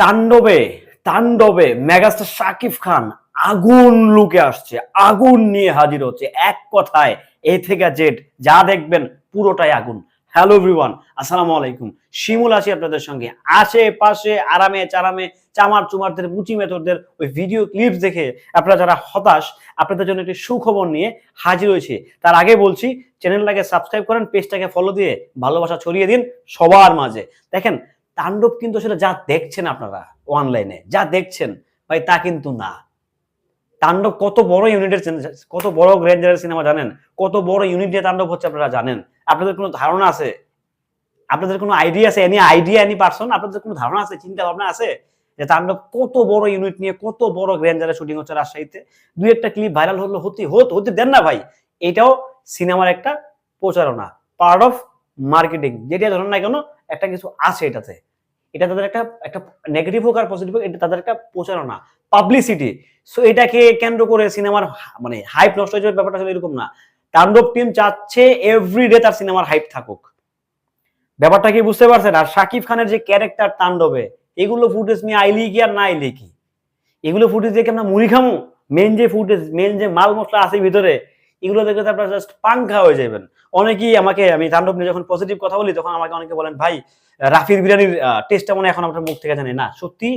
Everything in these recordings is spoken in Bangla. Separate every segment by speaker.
Speaker 1: তাণ্ডবে তাণ্ডবে মেগাস্টার শাকিব খান আগুন লুকে আসছে, আগুন নিয়ে হাজির হচ্ছে। এক কথায় এ থেকে জেড, যা দেখবেন পুরোটাই আগুন। হ্যালো এভরিওয়ান, আসসালামু আলাইকুম। শিমুল আছি আপনাদের সঙ্গে। আশেপাশে আরামে, চারামে, চামার চুমারদের, মুচি মেথরদের ওই ভিডিও ক্লিপস দেখে আপনারা যারা হতাশ, আপনাদের জন্য একটি সুখবর নিয়ে হাজির হয়েছে। তার আগে বলছি চ্যানেলটাকে সাবস্ক্রাইব করেন পেজটাকে ফলো দিয়ে ভালোবাসা ছড়িয়ে দিন সবার মাঝে। দেখেন তাণ্ডব কিন্তু আসলে যা দেখছেন আপনারা অনলাইনে যা দেখছেন, ভাই তা কিন্তু না। তাণ্ডব কত বড় ইউনিটের কত বড় গ্র্যান্ডারের সিনেমা জানেন? কত বড় ইউনিট নিয়ে তাণ্ডব হচ্ছে আপনারা জানেন? আপনাদের কোনো ধারণা আছে? আপনাদের কোনো আইডিয়া আছে? এনি আইডিয়া এনি পারসন আপনাদের কোনো ধারণা আছে? চিন্তা ভাবনা আছে? যে তাণ্ডব কত বড় ইউনিট নিয়ে কত বড় গ্র্যান্ডারে শুটিং হচ্ছে রাজশাহীতে? দুই একটা ক্লিপ ভাইরাল হলো, হতে হতে হতে দেন না ভাই। এটাও সিনেমার একটা প্রচারণা পার্ট অফ মার্কেটিং যেটা ধরেন না কেন, একটা কিছু আছে এটাতে। এটা তাদের একটা একটা নেগেটিভ হোক আর পজিটিভ হোক, এটা তাদের একটা প্রচারণা পাবলিসিটি সো এটাকে কেন্দ্র করে সিনেমার মানে হাইপ নষ্ট হয়ে যাওয়ার ব্যাপারটা আসলে এরকম না। তাণ্ডব টিম চাচ্ছে এভরিডে তার সিনেমার হাইপ থাকুক। ব্যাপারটা কি বুঝতে পারছেন? আর শাকিব খানের যে ক্যারেক্টার তাণ্ডবে, এগুলো ফুটেজ নিয়ে আইলি কি আর না আইলি কি এগুলো ফুটেজ দেখে আমরা মুড়ি খামু। মেন যে ফুটেজ মেন যে মাল মশলা আছে ভিতরে এগুলো দেখে তো আপনারা জাস্ট পাংখা হয়ে যাবেন অনেকেই আমাকে, আমি তাণ্ডব নিয়ে যখন পজিটিভ কথা বলি, তখন আমাকে অনেকে বলেন, ভাই, রাফির বিরিয়ানির টেস্টটা মনে এখন আপনার মুখ থেকে জানি। না, সত্যি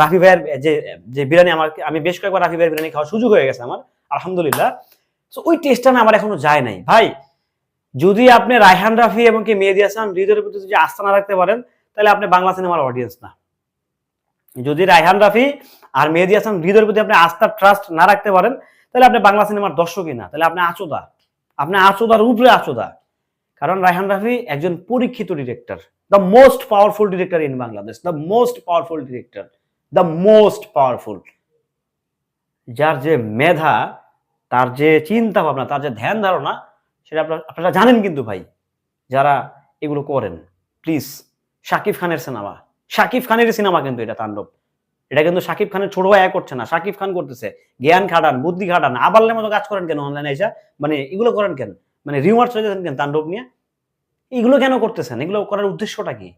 Speaker 1: রাফি ভাইয়ের যে যে বিরিয়ানি আমার, আমি বেশ কয়েকবার রাফি ভাইয়ের বিরিয়ানি খাওয়ার সুযোগ হয়ে গেছে আমার, আলহামদুলিল্লাহ। তো ওই টেস্টটা না আমার এখনও যায় নাই। ভাই, যদি আপনি রায়হান রাফি এবং কি মেহেদি হাসান হৃদয়ের প্রতি যদি আস্থা না রাখতে পারেন, তাহলে আপনি বাংলা সিনেমার অডিয়েন্স না। যদি রায়হান রাফি আর মেহেদি হাসান হৃদয়ের প্রতি আপনি আস্থা ট্রাস্ট না রাখতে পারেন তাহলে আপনি বাংলা সিনেমার দর্শকই না, তাহলে আপনি আচোদা। আপনি আচোদার উপরে আচোদা। কারণ রায়হান রাফি একজন পরীক্ষিত director the most powerful director in Bangladesh the most powerful director the most powerful যার যে মেধা, তার যে চিন্তা ভাবনা তার যে ধ্যান ধারণা, সেটা আপনার, আপনারা জানেন কিন্তু ভাই, যারা এগুলো করেন। প্লিজ শাকিব খানের সিনেমা শাকিব খানের সিনেমা কিন্তু এটা তাণ্ডব। এটা কিন্তু শাকিব খানের ছোট ভাই করছে না। শাকিব খান করতেছে। জ্ঞান খাটান, বুদ্ধি খাটান আবালের মতো কাজ করেন কেন অনলাইনে এসে? মানে এগুলো করেন কেন? মানে রিমার্স হয়ে কেন তাণ্ডব নিয়ে? এগুলো কেন করতেছেন? এগুলো করার উদ্দেশ্যটা কি?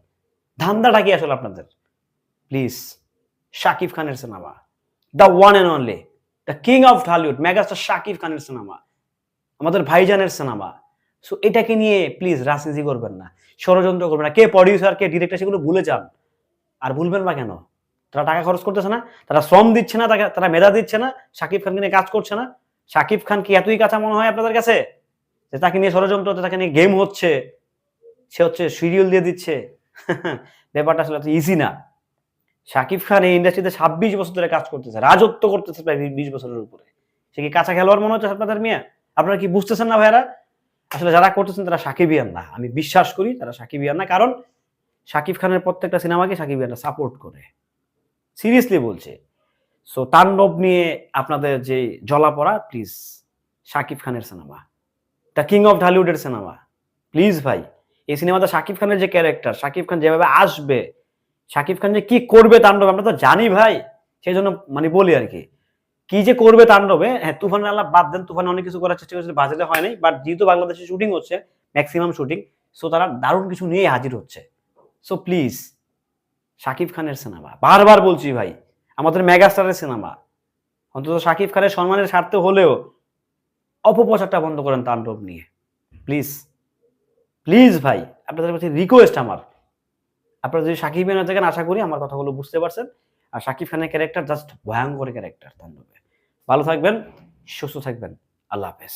Speaker 1: ধান্দাটা কি আসলে আপনাদের? প্লিজ শাকিব খানের cinema the one and only the king of Dhallywood megastar Shakib খানের সিনেমা আমাদের ভাইজানের সিনেমা সো এটাকে নিয়ে প্লিজ রাজনীতি করবেন না। ষড়যন্ত্র করবেন না। কে প্রডিউসার কে ডিরেক্টর সেগুলো ভুলে যান। আর ভুলবেন বা কেন? তারা টাকা খরচ করতেছে না, তারা শ্রম দিচ্ছে না তারা মেধা দিচ্ছে না শাকিব খানকে নিয়ে কাজ করছে না। শাকিব খান কি এতই কাঁচা মনে হয় আপনাদের কাছে? যে তাকে নিয়ে ষড়যন্ত্র তাকে নিয়ে গেম হচ্ছে, সে হচ্ছে সিরিয়াল দিয়ে দিচ্ছে। ব্যাপারটা আসলে ইজি না। শাকিব খান এই ইন্ডাস্ট্রিতে ছাব্বিশ বছর ধরে কাজ করতেছে, রাজত্ব করতেছে প্রায় বিশ বছরের উপরে। সে কি কাঁচা খেলোয়াড় মনে হচ্ছে আপনাদের মিয়া? আপনারা কি বুঝতেছেন না ভাইয়ারা? আসলে যারা করতেছেন তারা সাকিবিয়ান না। আমি বিশ্বাস করি তারা সাকিবিয়ান না, কারণ শাকিব খানের প্রত্যেকটা সিনেমাকে সাকিবিয়ানরা সাপোর্ট করে। সিরিয়াসলি বলছে। সো তাণ্ডব নিয়ে আপনাদের যে জলা পড়া প্লিজ শাকিব খানের সিনেমা দ্য কিং অফ ঢালিউডের সিনেমা প্লিজ ভাই, এই সিনেমাতে শাকিব খানের যে ক্যারেক্টার শাকিব খান যেভাবে আসবে, শাকিব খান যে কি করবে তাণ্ডব, আমরা তো জানি ভাই, সেই জন্য মানে বলি আর কি কি যে করবে তাণ্ডবে হ্যাঁ তুফানের আল্লাহ বাদ দেন, তুফানে অনেক কিছু করার চেষ্টা করেছে, বাজেটে হয় নাই বাট যেহেতু বাংলাদেশে শুটিং হচ্ছে ম্যাক্সিমাম শুটিং সো তারা দারুণ কিছু নিয়ে হাজির হচ্ছে। সো প্লিজ শাকিব খানের সিনেমা। বারবার বলছি ভাই, আমাদের মেগাস্টারের সিনেমা। অন্তত শাকিব খানের সম্মানের স্বার্থে হলেও অপপ্রচারটা বন্ধ করেন তাণ্ডব নিয়ে। প্লিজ প্লিজ ভাই, আপনাদের কাছে রিকোয়েস্ট আমার। আপনারা যদি সাকিব খানের থাকেন আশা করি আমার কথাগুলো বুঝতে পারছেন। আর সাকিব খানের ক্যারেক্টার জাস্ট ভয়ঙ্কর ক্যারেক্টার তাণ্ডবে। ভালো থাকবেন, সুস্থ থাকবেন। আল্লাহ হাফেজ।